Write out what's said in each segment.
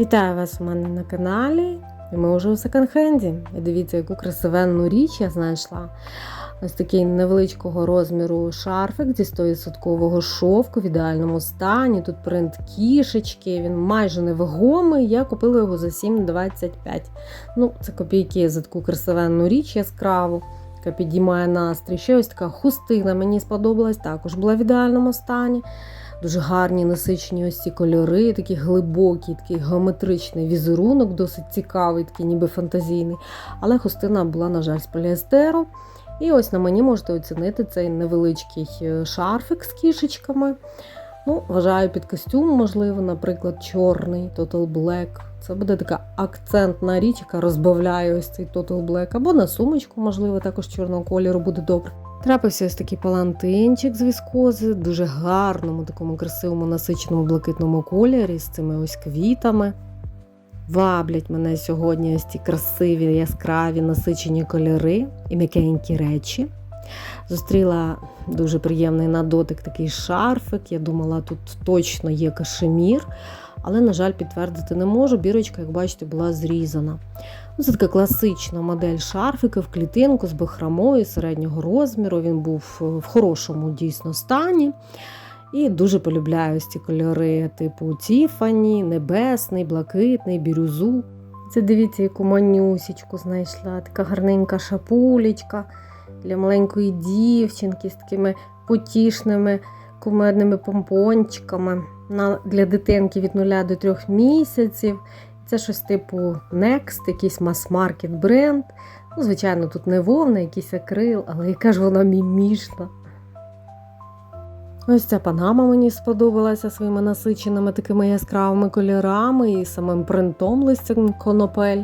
Вітаю вас у мене на каналі. Ми вже у секонд-хенді. І дивіться, яку красивенну річ я знайшла. Ось такий невеличкого розміру шарфик зі 100% шовку в ідеальному стані. Тут принт кішечки, він майже невагомий. Я купила його за 7,25. Ну, це копійки за таку красивенну річ яскраву, яка підіймає настрій. Ще ось така хустина мені сподобалась, також була в ідеальному стані. Дуже гарні насичені ось ці кольори, такий глибокий, такий геометричний візерунок, досить цікавий, такий ніби фантазійний. Але хустина була, на жаль, з поліестеру. І ось на мені можете оцінити цей невеличкий е, шарфик з кішечками. Ну, Вважаю під костюм, можливо, наприклад, чорний Total Black. Це буде така акцентна річ, яка розбавляє ось цей Total Black. Або на сумочку, можливо, також чорного кольору буде добре. Трапився ось такий палантинчик з віскози, дуже гарному, такому красивому насиченому блакитному кольорі з цими ось квітами. Ваблять мене сьогодні ось ці красиві, яскраві насичені кольори і м'якенькі речі. Зустріла дуже приємний на дотик такий шарфик. Я думала, тут точно є кашемір, але, на жаль, підтвердити не можу. Бірочка, як бачите, була зрізана. Ну, Це така класична модель шарфика в клітинку з бахромою середнього розміру. Він був в хорошому дійсно стані. І дуже полюбляю ці кольори, типу Тіфані, небесний, блакитний, бірюзу. Це дивіться, яку манюсічку знайшла. Така гарненька шапулечка для маленької дівчинки з такими потішними кумедними помпончиками. Для дитинки від 0 до 3 місяців. Це щось типу Next, якийсь мас-маркет бренд. Ну, Звичайно, тут не вовна, якийсь акрил, але яка ж вона мімішна. Ось ця панама мені сподобалася своїми насиченими такими яскравими кольорами і самим принтом листям конопель.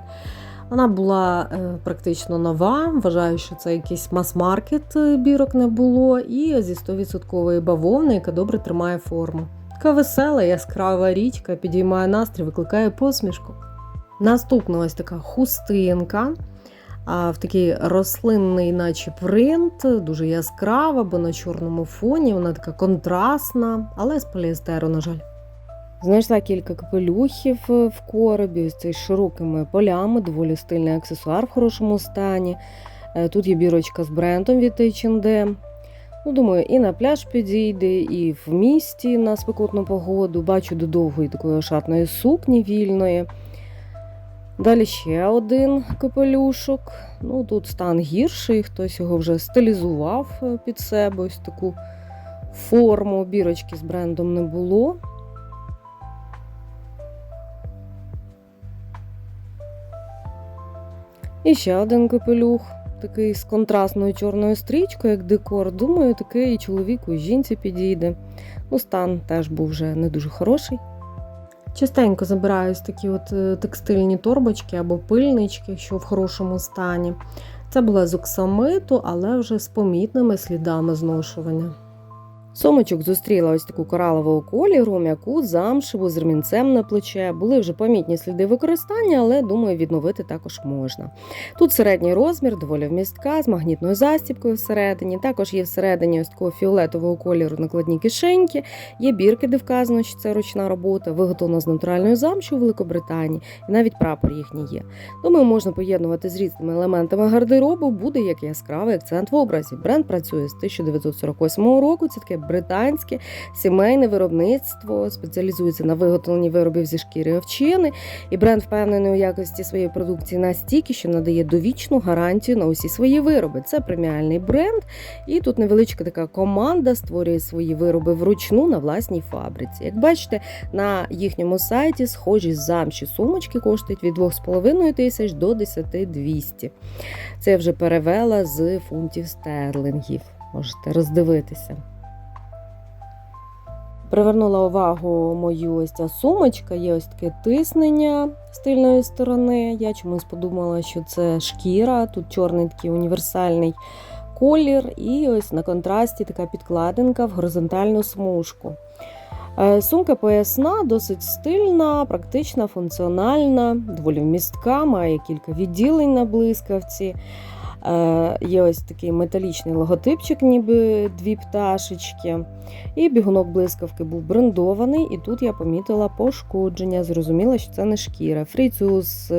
Вона була е, практично нова. Вважаю, що це якийсь мас-маркет е, бірок не було, і зі 100% бавовни, яка добре тримає форму. Така весела, яскрава річка, підіймає настрій, викликає посмішку. Наступна ось така хустинка. А в такий рослинний, наче принт, дуже яскрава, бо на чорному фоні вона така контрастна, але з поліестеру, на жаль. Знайшла кілька капелюхів в коробі, з широкими полями, доволі стильний аксесуар в хорошому стані. Е, Тут є бірочка з брендом від H&M. Ну, Думаю, і на пляж підійде, і в місті на спекотну погоду. Бачу до довгої такої ошатної сукні вільної. Далі ще один капелюшок. Ну, Тут стан гірший, хтось його вже стилізував е, під себе ось таку форму. Бірочки з брендом не було. І ще один капелюх, такий з контрастною чорною стрічкою, як декор. Думаю, такий і чоловіку, і жінці підійде. Ну, стан теж був вже не дуже хороший. Частенько забираюсь такі от е, текстильні торбочки або пильнички, що в хорошому стані. Це була з оксамиту, але вже з помітними слідами зношування. Сумочок зустріла ось таку коралового кольору, м'яку, замшеву, з ремінцем на плече. Були вже помітні сліди використання, але думаю, відновити також можна. Тут середній розмір, доволі вмістка, з магнітною застібкою всередині. Також є всередині ось такого фіолетового кольору накладні кишеньки. Є бірки, де вказано, що це ручна робота, виготовлена з натуральної замші у Великобританії, і навіть прапор їхній є. Думаю, можна поєднувати з різними елементами гардеробу, буде як яскравий акцент в образі. Бренд працює з 1948 року. Це таке британське сімейне виробництво, спеціалізується на виготовленні виробів зі шкіри овчини. І бренд впевнений у якості своєї продукції настільки, що надає довічну гарантію на усі свої вироби. Це преміальний бренд, і тут невеличка така команда створює свої вироби вручну на власній фабриці. Як бачите, на їхньому сайті схожі замші сумочки коштують від 2,5 тисяч до 10 200. Це я вже перевела з фунтів стерлингів. Можете роздивитися. Привернула увагу мою ось ця сумочка, є ось таке тиснення з тильної сторони. Я чомусь подумала, що це шкіра, тут чорний такий універсальний колір, і ось на контрасті така підкладинка в горизонтальну смужку. Е, Сумка поясна, досить стильна, практична, функціональна, доволі вмістка, має кілька відділень на блискавці. Е, Є ось такий металічний логотипчик, ніби дві пташечки. І бігунок блискавки був брендований, і тут я помітила пошкодження. Зрозуміла, що це не шкіра. Фріціус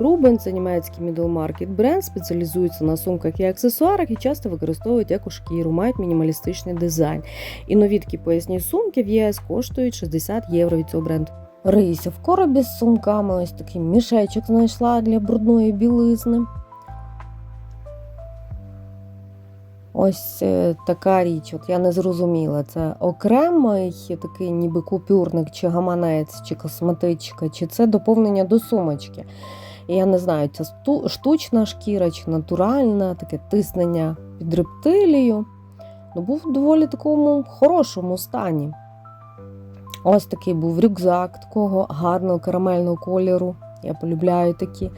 Рубен це німецький market бренд, спеціалізується на сумках і аксесуарах і часто використовують як шкіру, мають мінімалістичний дизайн. І нові такі поясні сумки в ЄС коштують 60 євро від цього бренду. Рися в коробі з сумками, ось такий мішечок знайшла для брудної білизни. Ось е, така річ, от я не зрозуміла, це окремий такий ніби купюрник, чи гаманець, чи косметичка, чи це доповнення до сумочки. І я не знаю, це штучна шкіра чи натуральна, таке тиснення під рептилію. Ну, був в доволі такому хорошому стані. Ось такий був рюкзак такого гарного карамельного кольору. Я полюбляю такі.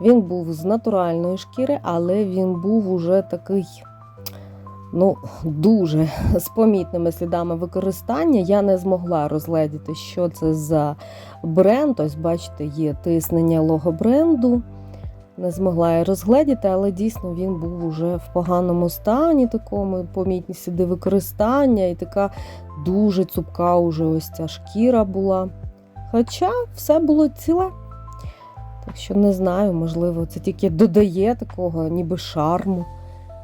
Він був з натуральної шкіри, але він був уже такий, ну, дуже з помітними слідами використання. Я не змогла розгледіти, що це за бренд. Ось, бачите, є тиснення лого бренду. Не змогла я розгледіти, але дійсно він був уже в поганому стані, такому помітні сліди використання, і така дуже цупка уже ось ця шкіра була. Хоча все було ціле. Так що не знаю, можливо, це тільки додає такого, ніби шарму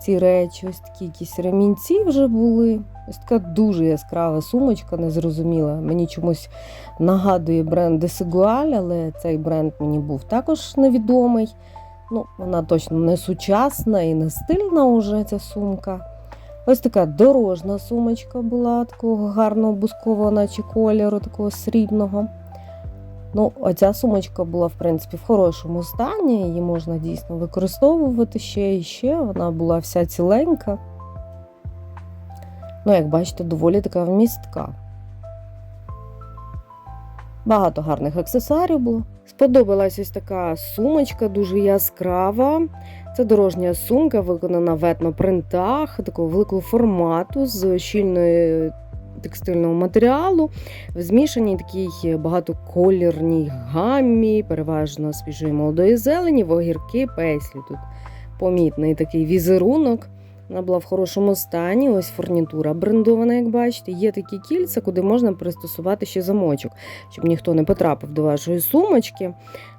ці речі. Ось такі якісь ремінці вже були. Ось така дуже яскрава сумочка, незрозуміла. Мені чомусь нагадує бренд Desigual, але цей бренд мені був також невідомий. Ну, вона точно не сучасна і не стильна уже ця сумка. Ось така дорожна сумочка була, такого гарного бускового, наче кольору, такого срібного. Ну, оця сумочка була, в принципі, в хорошому стані, її можна дійсно використовувати ще і ще. Вона була вся ціленька. Ну, як бачите, доволі така вмістка. Багато гарних аксесуарів було. Сподобалась ось така сумочка, дуже яскрава. Це дорожня сумка, виконана в етнопринтах, такого великого формату з щільної текстильного матеріалу, в змішаній такій багатоколірній гаммі, переважно свіжої молодої зелені, в огірки, песлі. Тут помітний такий візерунок. Вона була в хорошому стані. Ось фурнітура брендована, як бачите. Є такі кільця, куди можна пристосувати ще замочок, щоб ніхто не потрапив до вашої сумочки.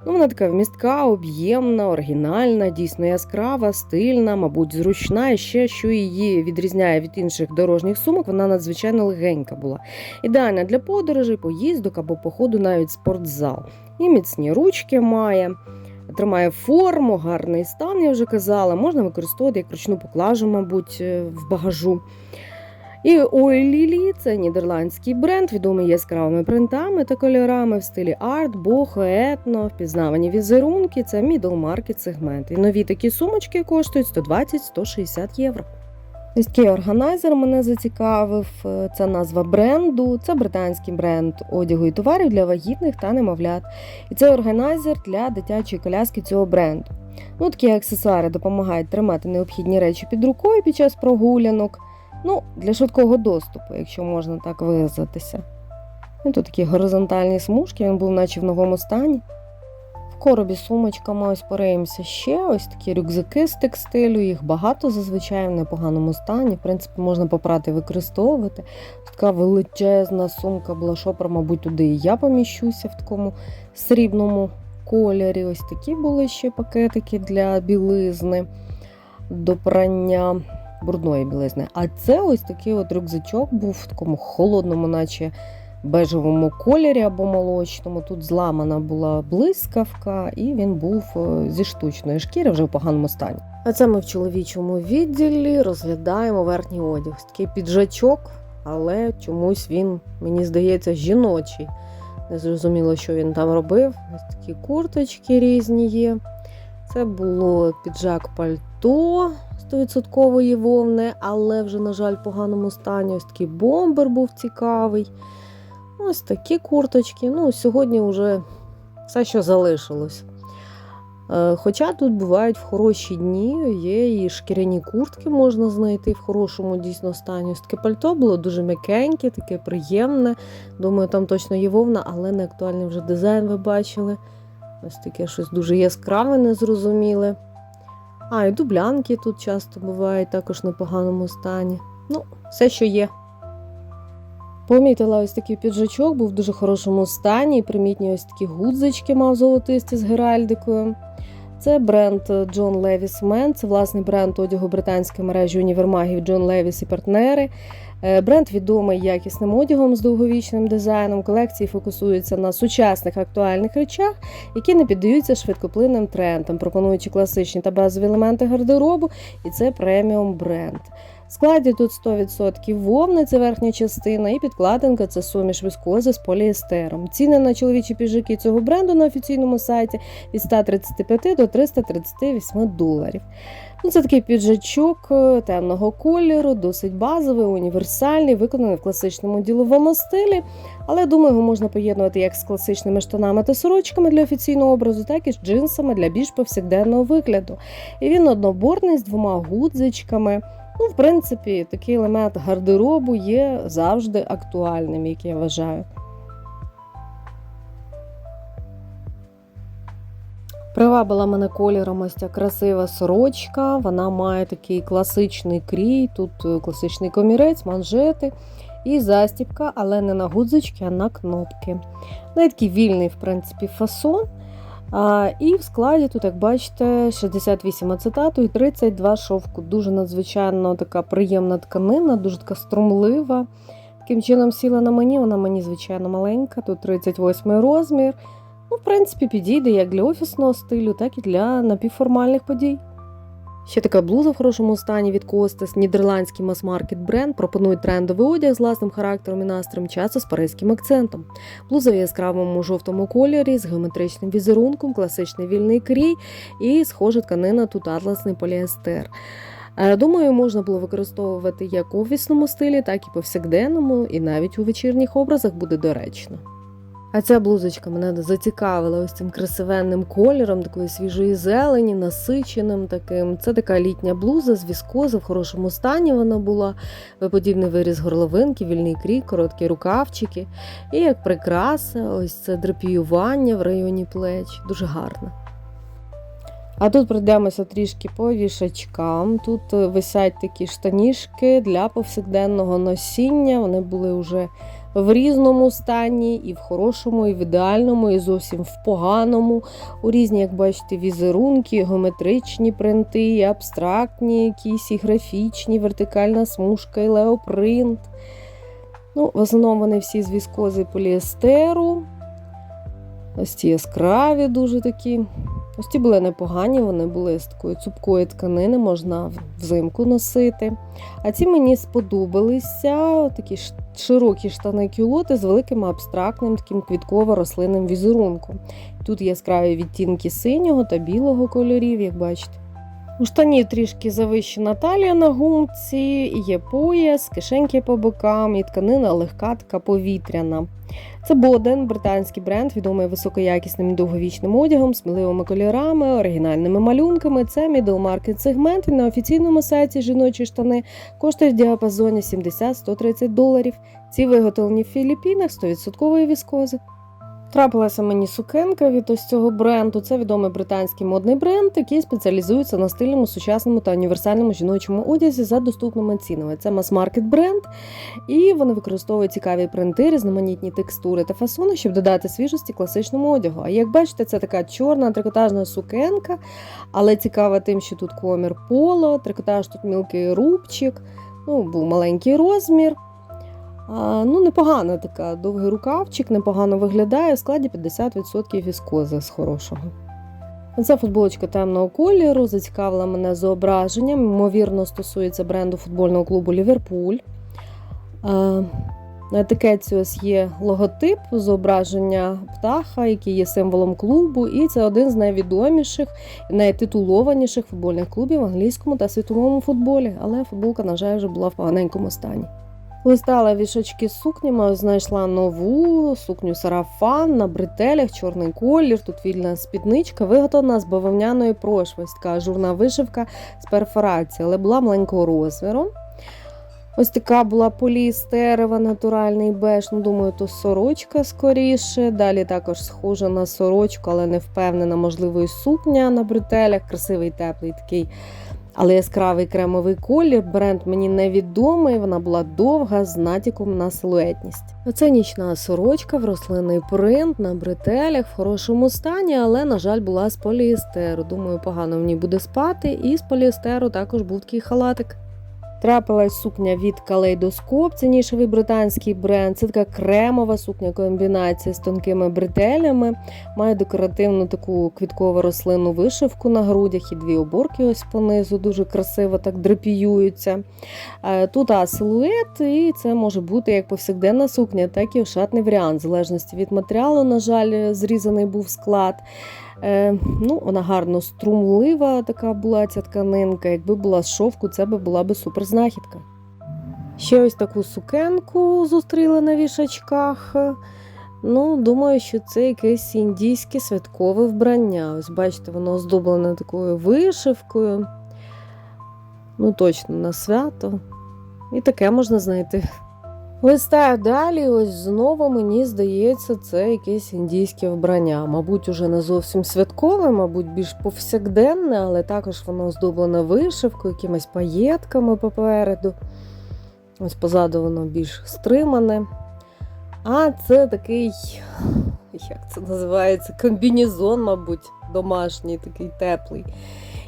Ну, Вона така вмістка, об'ємна, оригінальна, дійсно яскрава, стильна, мабуть, зручна. І ще, що її відрізняє від інших дорожніх сумок, вона надзвичайно легенька була. Ідеальна для подорожей, поїздок або походу навіть спортзал. І міцні ручки має. Тримає форму, гарний стан, я вже казала. Можна використовувати як ручну поклажу, мабуть, е, в багажу. І Ой Лілі це нідерландський бренд, відомий яскравими принтами та кольорами в стилі арт, бохо, етно, впізнавані візерунки. Це middle market сегмент. І нові такі сумочки коштують 120-160 євро. Ось такий органайзер мене зацікавив. Це назва бренду. Це британський бренд одягу і товарів для вагітних та немовлят. І це органайзер для дитячої коляски цього бренду. Ну, такі аксесуари допомагають тримати необхідні речі під рукою під час прогулянок. Ну, для швидкого доступу, якщо можна так виразитися. Ну, тут такі горизонтальні смужки, він був наче в новому стані. Коробі сумочками ось пориємося ще ось такі рюкзаки з текстилю, їх багато зазвичай в непоганому стані. В принципі, можна попрати використовувати. Така величезна сумка була шопер, мабуть, туди і я поміщуся в такому срібному кольорі. Ось такі були ще пакетики для білизни до прання брудної білизни. А це ось такий от рюкзачок був в такому холодному, наче бежевому кольорі або молочному. Тут зламана була блискавка, і він був е, зі штучної шкіри вже в поганому стані. А це ми в чоловічому відділі розглядаємо верхній одяг. Такий піджачок, але чомусь він, мені здається, жіночий. Не зрозуміло, що він там робив. Ось такі курточки різні є. Це було піджак пальто 100% вовни, але вже, на жаль, в поганому стані. Ось такий бомбер був цікавий. Ось такі курточки. Ну, сьогодні вже все, що залишилось. Е, Хоча тут бувають в хороші дні, є і шкіряні куртки можна знайти в хорошому дійсно стані. Ось таке пальто було дуже м'якеньке, таке приємне. Думаю, там точно є вовна, але не актуальний вже дизайн ви бачили. Ось таке щось дуже яскраве, незрозуміле. А, і дублянки тут часто бувають також в непоганому стані. Ну, все, що є. Помітила ось такий піджачок, був в дуже хорошому стані. Примітні ось такі гудзички мав золотисті з геральдикою. Це бренд John Levis Men, це власний бренд одягу британської мережі універмагів John Levis і партнери. Е, Бренд відомий якісним одягом з довговічним дизайном. Колекції фокусуються на сучасних актуальних речах, які не піддаються швидкоплинним трендам, пропонуючи класичні та базові елементи гардеробу, і це преміум бренд. В складі тут 100% вовни, це верхня частина, і підкладинка це суміш віскози з поліестером. Ціни на чоловічі піджаки цього бренду на офіційному сайті від 135 до 338 доларів. Ну, це такий піджачок е, темного кольору, досить базовий, універсальний, виконаний в класичному діловому стилі. Але думаю, його можна поєднувати як з класичними штанами та сорочками для офіційного образу, так і з джинсами для більш повсякденного вигляду. І він одноборний з двома гудзичками. Ну, в принципі, такий елемент гардеробу є завжди актуальним, як я вважаю. Привабила мене кольором ось ця красива сорочка. Вона має такий класичний крій, тут е, класичний комірець, манжети і застібка, але не на гудзички, а на кнопки. Ну, такий вільний, в принципі, фасон. А, І в складі тут, як бачите, 68 ацетату і 32 шовку. Дуже надзвичайно така приємна тканина, дуже така струмлива. Таким чином сіла на мені, вона мені, звичайно, маленька, тут 38 розмір. Ну, в принципі, підійде як для офісного стилю, так і для напівформальних подій. Ще така блуза в хорошому стані від Костес, нідерландський мас-маркет бренд, пропонує трендовий одяг з власним характером і настроєм часу з паризьким акцентом. Блуза в яскравому жовтому кольорі з геометричним візерунком, класичний вільний крій і схожа тканина тут атласний поліестер. Е, Думаю, можна було використовувати як у офісному стилі, так і повсякденному, і навіть у вечірніх образах буде доречно. А ця блузочка мене зацікавила ось цим красивенним кольором, такої свіжої зелені, насиченим таким. Це така літня блуза з віскози, в хорошому стані вона була. Подібний виріз горловинки, вільний крій, короткі рукавчики. І як прикраса, ось це драпіювання в районі плеч. Дуже гарно. А тут пройдемося трішки по вішачкам. Тут е, висять такі штанішки для повсякденного носіння. Вони були вже в різному стані, і в хорошому, і в ідеальному, і зовсім в поганому. У різні, як бачите, візерунки, геометричні принти, і абстрактні, якісь і графічні, вертикальна смужка, і леопринт. Ну, В основному вони всі з віскози поліестеру. Ось ці яскраві дуже такі. Ось ті були непогані, вони були з такої цупкої тканини, можна взимку носити. А ці мені сподобалися такі широкі штани кюлоти з великим абстрактним таким квітково-рослинним візерунком. Тут яскраві відтінки синього та білого кольорів, як бачите. У штані трішки завищена талія на гумці, є пояс, кишеньки по бокам, і тканина легка, така повітряна. Це Боден, британський бренд, відомий високоякісним довговічним одягом, сміливими кольорами, оригінальними малюнками. Це market сегмент. На офіційному сайті жіночі штани коштує в діапазоні 70-130 доларів. Ці виготовлені в Філіппінах 100% віскози. Трапилася мені сукенка від ось цього бренду. Це відомий британський модний бренд, який спеціалізується на стильному, сучасному та універсальному жіночому одязі за доступними цінами. Це мас-маркет бренд, і вони використовують цікаві принти, різноманітні текстури та фасони, щоб додати свіжості класичному одягу. А як бачите, це така чорна трикотажна сукенка, але цікава тим, що тут комір поло, трикотаж тут мілкий рубчик, ну, був маленький розмір. Ну, непогана така довгий рукавчик, непогано виглядає, в складі 50% віскози з хорошого. Ця футболочка темного кольору зацікавила мене зображенням, ймовірно, стосується бренду футбольного клубу Ліверпуль. На етикетці ось є логотип зображення птаха, який є символом клубу, і це один з найвідоміших і найтитулованіших футбольних клубів в англійському та світовому футболі. Але футболка, на жаль, вже була в поганенькому стані. Листала вішачки з сукнями, знайшла нову сукню сарафан на бретелях, чорний колір, тут вільна спідничка, виготовлена з бавовняної прошви, така ажурна вишивка з перфорації, але була маленького розміру. Ось така була поліестерова, натуральний беж. Ну, думаю, то сорочка скоріше. Далі також схожа на сорочку, але не впевнена, можливо, і сукня на бретелях. Красивий, теплий такий, але яскравий кремовий колір. Бренд мені невідомий, вона була довга з натяком на силуетність. Оце нічна сорочка в рослинний принт на бретелях в хорошому стані, але, на жаль, була з поліестеру. Думаю, погано в ній буде спати. І з поліестеру також був такий халатик. Трапилась сукня від Калейдоскоп, це нішевий британський бренд. Це така кремова сукня комбінація з тонкими бретелями. Має декоративну таку квіткову рослинну вишивку на грудях і дві оборки ось понизу. Дуже красиво так драпіюються. Е, Тут а, силует, і це може бути як повсякденна сукня, так і ошатний варіант. В залежності від матеріалу, на жаль, зрізаний був склад. Е, ну, Вона гарно струмлива така була ця тканинка. Якби була з шовку, це би була би суперзнахідка. Ще ось таку сукенку зустріла на вішачках. Ну, думаю, що це якесь індійське святкове вбрання. Ось бачите, воно оздоблене такою вишивкою. Ну, точно на свято. І таке можна знайти. Листаю далі, ось знову мені здається, це якесь індійське вбрання. Мабуть, уже не зовсім святкове, мабуть, більш повсякденне, але також воно оздоблене вишивкою, якимись паєтками попереду. Ось позаду воно більш стримане. А це такий, як це називається, комбінезон, мабуть, домашній, такий теплий.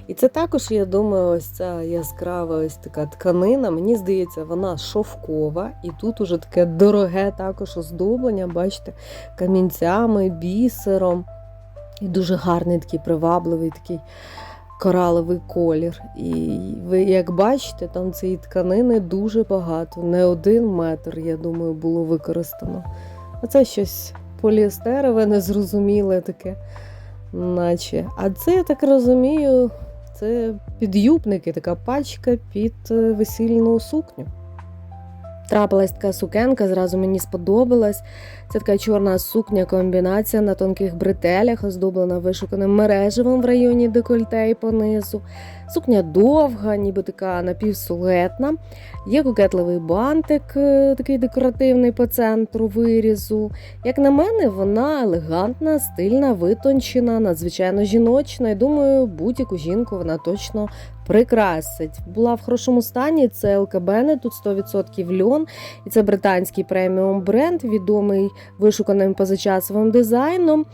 І це також, я думаю, ось ця яскрава ось така тканина. Мені здається, вона шовкова, і тут уже таке дороге також оздоблення, бачите, камінцями, бісером. І дуже гарний такий привабливий такий кораловий колір. І ви як бачите, там цієї тканини дуже багато. Не один метр, я думаю, було використано. А це щось поліестерове, незрозуміле таке, наче. А це, я так розумію, це підюбники, така пачка під е, весільну сукню. Трапилась така сукенка, зразу мені сподобалась. Це така чорна сукня комбінація на тонких бретелях, оздоблена вишуканим мережевим в районі декольте і понизу. Сукня довга, ніби така напівсулетна. Є кокетливий бантик, е, такий декоративний по центру вирізу. Як на мене, вона елегантна, стильна, витончена, надзвичайно жіночна. І думаю, будь-яку жінку вона точно прикрасить. Була в хорошому стані. Це ЛКБ, тут 100% льон. І це британський преміум бренд, відомий вишуканим позачасовим дизайном.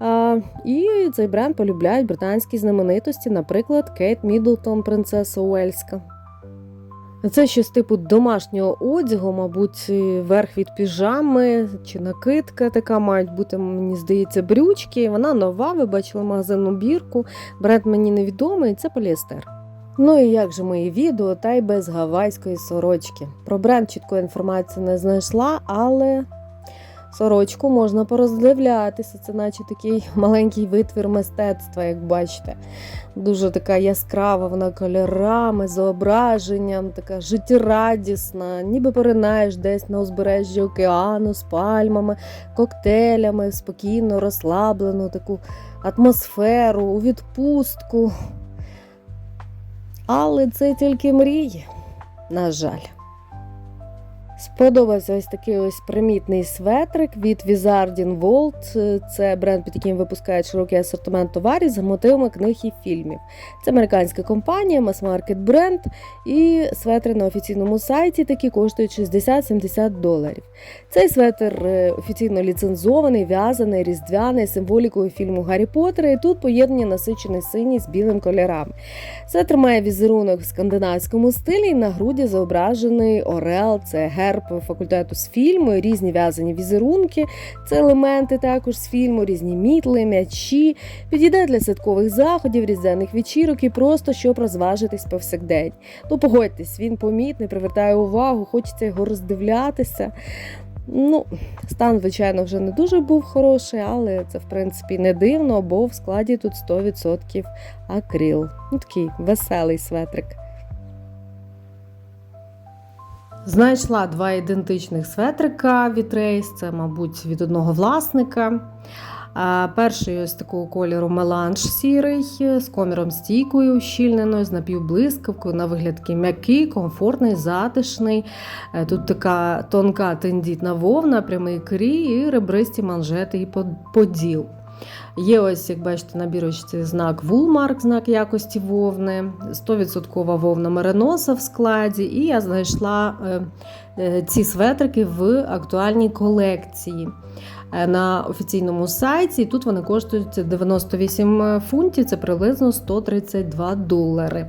А, І цей бренд полюбляють британські знаменитості, наприклад, Кейт Мідлтон, принцеса Уельська. Це щось типу домашнього одягу, мабуть, верх від піжами чи накидка така мають бути, мені здається, брючки. Вона нова, ви бачили магазинну бірку. Бренд мені невідомий, це поліестер. Ну і як же мої відео, та й без гавайської сорочки. Про бренд чіткої інформації не знайшла, але сорочку можна пороздивлятися. Це наче такий маленький витвір мистецтва, як бачите. Дуже така яскрава, вона кольорами, зображенням, така життєрадісна, ніби поринаєш десь на узбережжі океану з пальмами, коктейлями, спокійно, розслаблену таку атмосферу, у відпустку. Але це тільки мрії, на жаль. Сподобався ось такий ось примітний светрик від Wizarding World. Це бренд, під яким випускають широкий асортимент товарів за мотивами книг і фільмів. Це американська компанія, мас-маркет бренд, і светри на офіційному сайті такі коштують 60-70 доларів. Цей светр е, офіційно ліцензований, в'язаний, різдвяний, символікою фільму Гаррі Поттера, і тут поєднані насичений синій з білим кольорами. Светр має візерунок в скандинавському стилі, і на груді зображений Орел, це герб факультету з фільму, різні в'язані візерунки, це елементи також з фільму, різні мітли, м'ячі. Підійде для святкових заходів, різдвяних вечірок і просто щоб розважитись повсякдень. Ну, погодьтесь, він помітний, привертає увагу, хочеться його роздивлятися. Ну, стан, звичайно, вже не дуже був хороший, але це, в принципі, не дивно, бо в складі тут 100% акрил. Ну, такий веселий светрик. Знайшла два ідентичних светрика від Рейс, це, мабуть, від одного власника. Перший ось такого кольору меланж сірий з коміром стійкою, щільненою, з напівблискавкою, на вигляд такий м'який, комфортний, затишний. Е, Тут така тонка тендітна вовна, прямий крій і ребристі манжети і поділ. Є ось, як бачите, на бірочці знак Вулмарк, знак якості вовни, 100% вовна мериноса в складі, і я знайшла е, е, ці светрики в актуальній колекції на офіційному сайті. І тут вони коштують 98 фунтів, це приблизно 132 долари.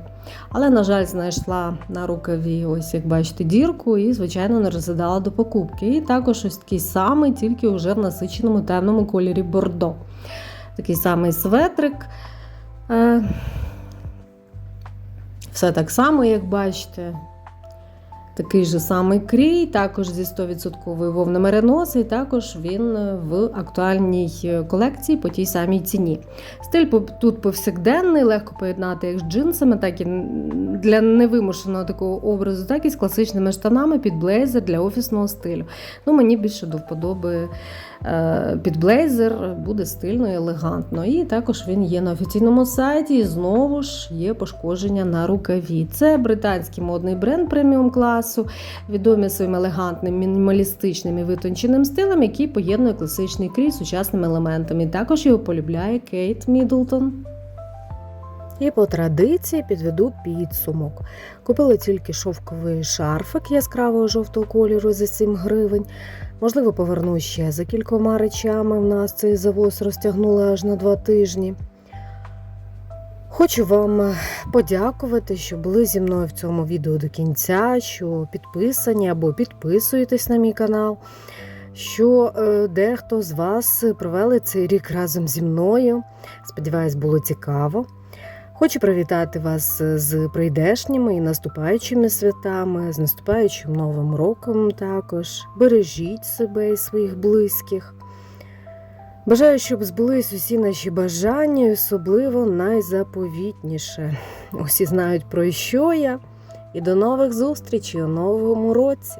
Але, на жаль, знайшла на рукаві, ось як бачите, дірку і, звичайно, не розглядала до покупки. І також ось такий самий, тільки вже в насиченому темному кольорі бордо. Такий самий светрик. Е, Все так само, як бачите. Такий же самий крій, також зі 100% вовни реноси, і також він в актуальній колекції по тій самій ціні. Стиль тут повсякденний, легко поєднати як з джинсами, так і для невимушеного такого образу, так і з класичними штанами під блейзер для офісного стилю. Ну, мені більше до вподоби е, під блейзер буде стильно і елегантно. І також він є на офіційному сайті. І знову ж є пошкодження на рукаві. Це британський модний бренд преміум класу, відомий своїм елегантним, мінімалістичним і витонченим стилем, який поєднує класичний крій з сучасними елементами. І також його полюбляє Кейт Мідлтон. І по традиції підведу підсумок. Купила тільки шовковий шарфик яскравого жовтого кольору за 7 гривень. Можливо, поверну ще за кількома речами. В нас цей завоз розтягнули аж на два тижні. Хочу вам подякувати, що були зі мною в цьому відео до кінця, що підписані або підписуєтесь на мій канал, що е, дехто з вас провели цей рік разом зі мною. Сподіваюсь, було цікаво. Хочу привітати вас з прийдешніми і наступаючими святами, з наступаючим новим роком також. Бережіть себе і своїх близьких. Бажаю, щоб збулись усі наші бажання, особливо найзаповітніше. Усі знають про що я. І до нових зустрічей у новому році.